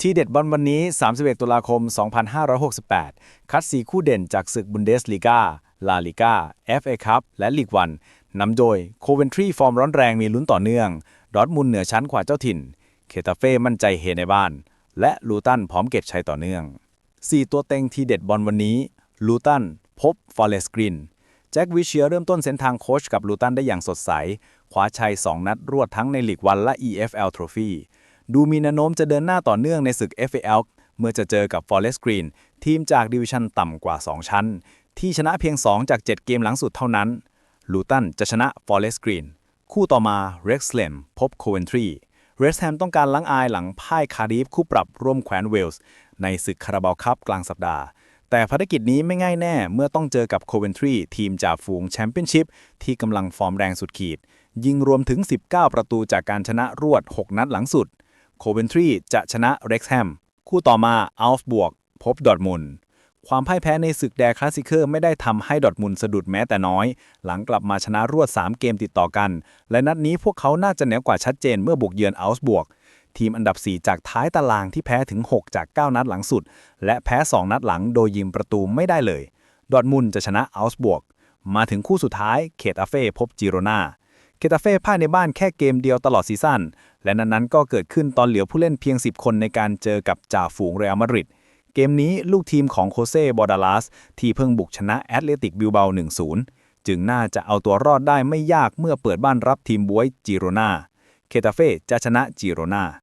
ที่เด็ดบอลวันนี้ 31 ตุลาคม 2568 คัด 4 คู่เด่นจากศึกบุนเดสลีกา ลาลิกา FA คัพ และลีกวัน นำโดยโคเวนทรีฟอร์มร้อนแรงมีลุ้นต่อเนื่อง ดอทมุนเหนือชั้นกว่าเจ้าถิ่น เคตาเฟ่มั่นใจเฮในบ้าน และลูตันพร้อมเก็บชัยต่อเนื่อง 4 ตัวเต็งที่เด็ดบอลวันนี้ ลูตันพบฟอเรสกรีน แจ็ควิเชียเริ่มต้นเส้นทางโค้ชกับลูตันได้อย่างสดใส คว้าชัย 2 นัดรวดทั้งในลีกวันและ EFL Trophy ดูมีแนวโน้มจะเดินหน้าต่อเนื่องในศึก FAL เมื่อจะเจอกับ Forest Green ทีมจากดิวิชั่นต่ำกว่า 2 ชั้น ที่ชนะเพียง 2 จาก 7 เกมหลังสุดเท่านั้นลูตันจะชนะ Forest Green คู่ต่อมา r e x l e m พบ Coventry เรสแฮมต้องการล้างอายหลังพ่ายคาริฟคู่ปรับร่วมแคว้นเวลส์ ในศึกคาราบาวคัพกลางสัปดาห์ แต่ภารกิจนี้ไม่ง่ายแน่เมื่อต้องเจอกับโคเวนทรีทีมจ่าฝูงแชมเปี้ยนชิพที่กำลังฟอร์มแรงสุดขีด ยิงรวมถึง 19 ประตูจากการชนะรวด 6 นัดหลังสุด โคเวนทรีจะชนะเร็กแฮมคู่ต่อมาอัลฟบวก พบดอทมุนความพ่ายแพ้ในศึกแดคลาสสิเคอร์ไม่ได้ทำให้ดอทมุนสะดุดแม้แต่น้อย หลังกลับมาชนะรวด 3 เกมติดต่อกัน และนัดนี้พวกเขาน่าจะเหนือกว่าชัดเจนเมื่อบุกเยือนอัลฟบวก ทีมอันดับ 4 จากท้ายตารางที่แพ้ถึง 6 จาก 9 นัดหลังสุด และแพ้ 2 นัดหลังโดยยิงประตูไม่ได้เลย ดอทมุนจะชนะอัลส์บวก มาถึงคู่สุดท้ายเคตาเฟ่พบจิโรนา ตาเฟ่พ่ายในบ้านแค่เกมเดียวตลอดซีซั่น และนั้นๆก็เกิดขึ้นตอนเหลือผู้เล่นเพียง 10 คนในการเจอกับจ่าฝูงเรอัลมาดริด เกมนี้ลูกทีมของโคเซ่บอดาลัสที่เพิ่งบุกชนะแอตเลติกบิลเบา1-0 จึงน่าจะเอาตัวรอดได้ไม่ยากเมื่อเปิดบ้านรับทีมบวยจิโรนา เคตาเฟ่จะชนะจิโรนา